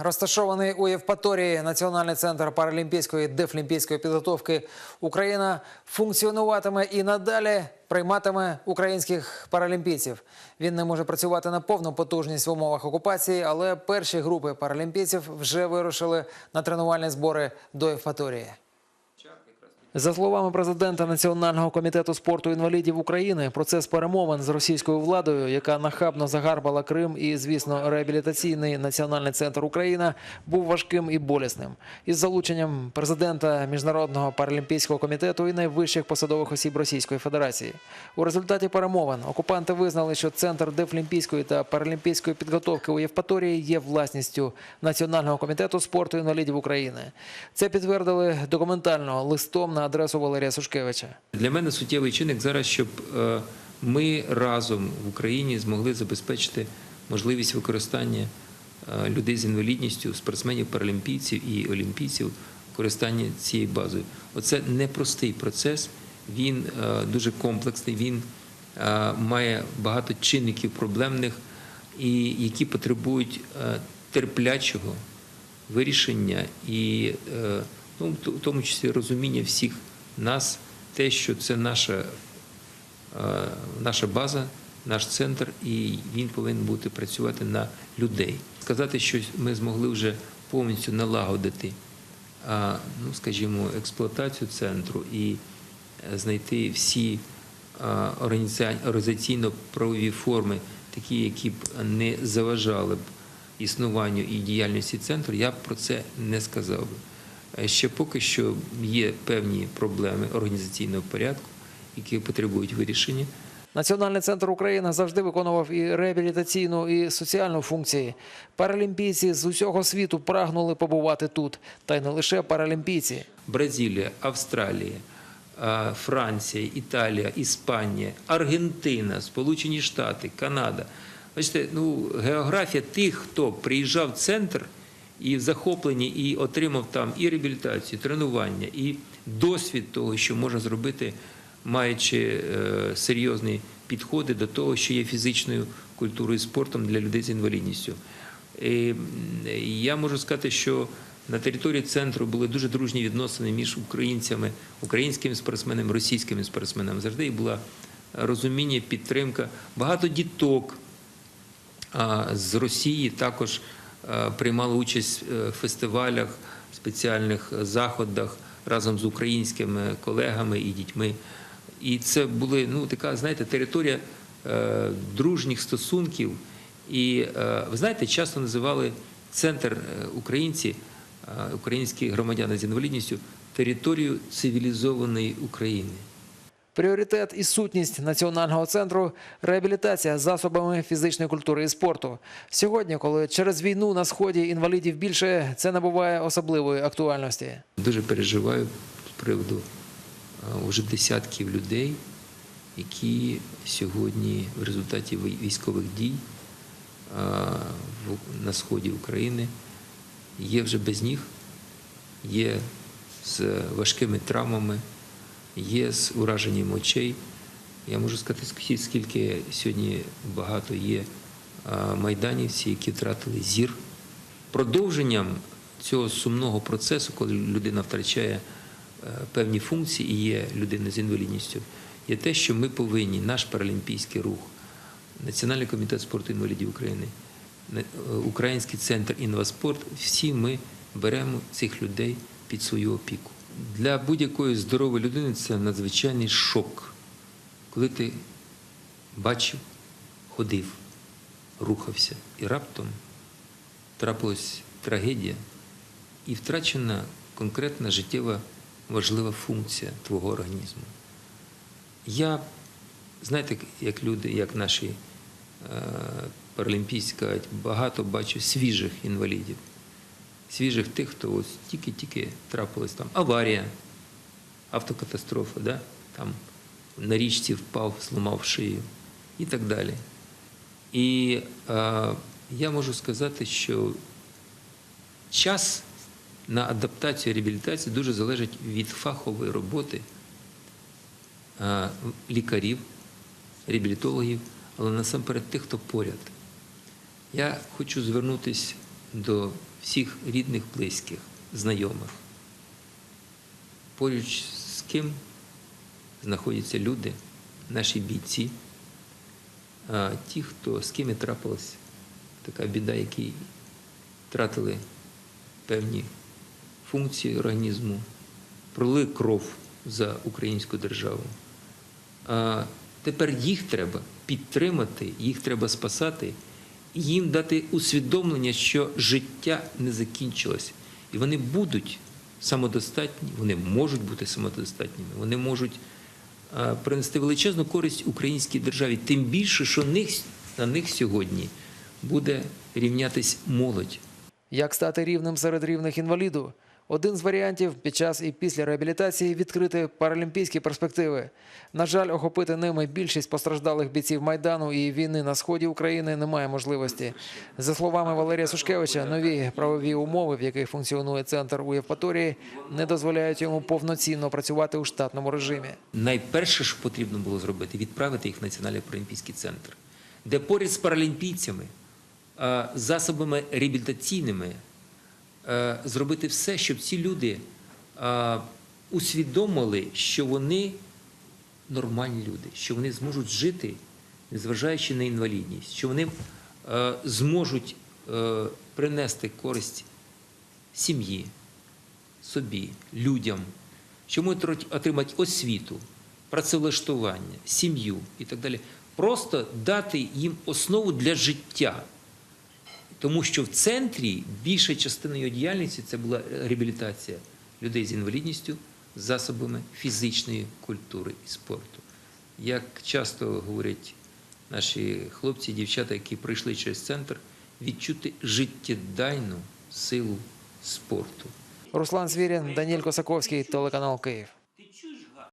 Розташований у Євпаторії Національний центр паралімпійської і дефлімпійської підготовки Україна функціонуватиме і надалі прийматиме українських паралімпійців. Він не може працювати на повну потужність в умовах окупації, але перші групи паралімпійців вже вирушили на тренувальні збори до Євпаторії. За словами президента Національного комітету спорту інвалідів України, процес перемовин з російською владою, яка нахабно загарбала Крим і, звісно, реабілітаційний національний центр Україна, був важким і болісним. Із залученням президента міжнародного паралімпійського комітету і найвищих посадових осіб Російської Федерації. У результаті перемовин окупанти визнали, що центр дефлімпійської та паралімпійської підготовки у Євпаторії є власністю Національного комітету спорту інвалідів України. Це підтвердили документально листом на адресу Валерія Сушкевича. Для мене суттєвий чинник зараз, щоб е, ми разом в Україні змогли забезпечити можливість використання е, людей з інвалідністю, спортсменів, паралімпійців і олімпійців використання цією базою. Оце непростий процес, він е, дуже комплексний, він має багато чинників проблемних, і які потребують терплячого вирішення і ну, в тому числі розуміння всіх нас, те, що це наша, е, наша база, наш центр, і він повинен бути працювати на людей. Сказати, що ми змогли вже повністю налагодити, ну, скажімо, експлуатацію центру і е, знайти всі організаційно-правові форми, такі, які б не заважали б існуванню і діяльності центру, я б про це не сказав би. Е, Ще поки що є певні проблеми організаційного порядку, які потребують вирішення. Національний центр України завжди виконував і реабілітаційну, і соціальну функції. Паралімпійці з усього світу прагнули побувати тут, та й не лише паралімпійці. Бразилія, Австралія, е, Франція, Італія, Іспанія, Аргентина, Сполучені Штати, Канада. Бачите, ну, географія тих, хто приїжджав в центр і в захопленні, і отримав там і реабілітацію, і тренування, і досвід того, що можна зробити, маючи е, серйозні підходи до того, що є фізичною культурою і спортом для людей з інвалідністю. І, я можу сказати, що на території центру були дуже дружні відносини між українцями, українськими спортсменами, російськими спортсменами. Завжди була розуміння, підтримка. Багато діток з Росії також приймали участь е, в фестивалях, спеціальних заходах разом з українськими колегами і дітьми. І це були ну така, знаєте, територія е, дружніх стосунків. І е, ви знаєте, часто називали центр е, українці, е, українські громадяни з інвалідністю територією цивілізованої України. Пріоритет і сутність національного центру реабілітація засобами фізичної культури і спорту. Сьогодні, коли через війну на сході інвалідів більше, це набуває особливої актуальності. Дуже переживаю з приводу е, уже десятків людей, які сьогодні в результаті військових дій на сході України є вже без ніг, є з важкими травмами, є з ураженням очей. Я можу сказати, скільки сьогодні багато є е, майданівців, які втратили зір. Продовженням цього сумного процесу, коли людина втрачає е, певні функції і є людина з інвалідністю, є те, що ми повинні, наш паралімпійський рух, Національний комітет спорту інвалідів України, е, Український центр інваспорт, всі ми беремо цих людей під свою опіку. Для будь-якої здорової людини це надзвичайний шок, коли ти бачив, ходив, рухався і раптом трапилась трагедія і втрачена конкретна життєва важлива функція твого організму. Я, знаєте, як люди, як наші е, паралімпійці кажуть, багато бачу свіжих інвалідів, свіжих тих, хто ось тільки-тільки трапилась там аварія, автокатастрофа, да? там на річці впав, зламав шию і так далі. І е, я можу сказати, що час на адаптацію і реабілітацію дуже залежить від фахової роботи е, лікарів, реабілітологів, але насамперед тих, хто поряд. Я хочу звернутися до всіх рідних, близьких, знайомих, поруч з ким знаходяться люди, наші бійці, а ті, хто з ким і трапилась така біда, які втратили певні функції організму, пролили кров за українську державу. А тепер їх треба підтримати, їх треба спасати, їм дати усвідомлення, що життя не закінчилось. І вони будуть самодостатні, вони можуть бути самодостатніми, вони можуть принести величезну користь українській державі, тим більше, що на них сьогодні буде рівнятись молодь. Як стати рівним серед рівних інваліду? Один з варіантів під час і після реабілітації відкрити паралімпійські перспективи. На жаль, охопити ними більшість постраждалих бійців майдану і війни на сході України немає можливості. За словами Валерія Сушкевича, нові правові умови, в яких функціонує центр у Євпаторії, не дозволяють йому повноцінно працювати у штатному режимі. Найперше, що потрібно було зробити, відправити їх в Національний паралімпійський центр, де поряд з паралімпійцями, засобами реабілітаційними зробити все, щоб ці люди е, усвідомили, що вони нормальні люди, що вони зможуть жити, незважаючи на інвалідність, що вони е, зможуть е, принести користь сім'ї, собі, людям, що можуть отримати освіту, працевлаштування, сім'ю і так далі. Просто дати їм основу для життя. Тому що в центрі більша частина його діяльності це була реабілітація людей з інвалідністю засобами фізичної культури і спорту. Як часто говорять наші хлопці дівчата, які прийшли через центр, відчути життєдайну силу спорту. Руслан Свірін, Даніель Косаковський, телеканал Київ.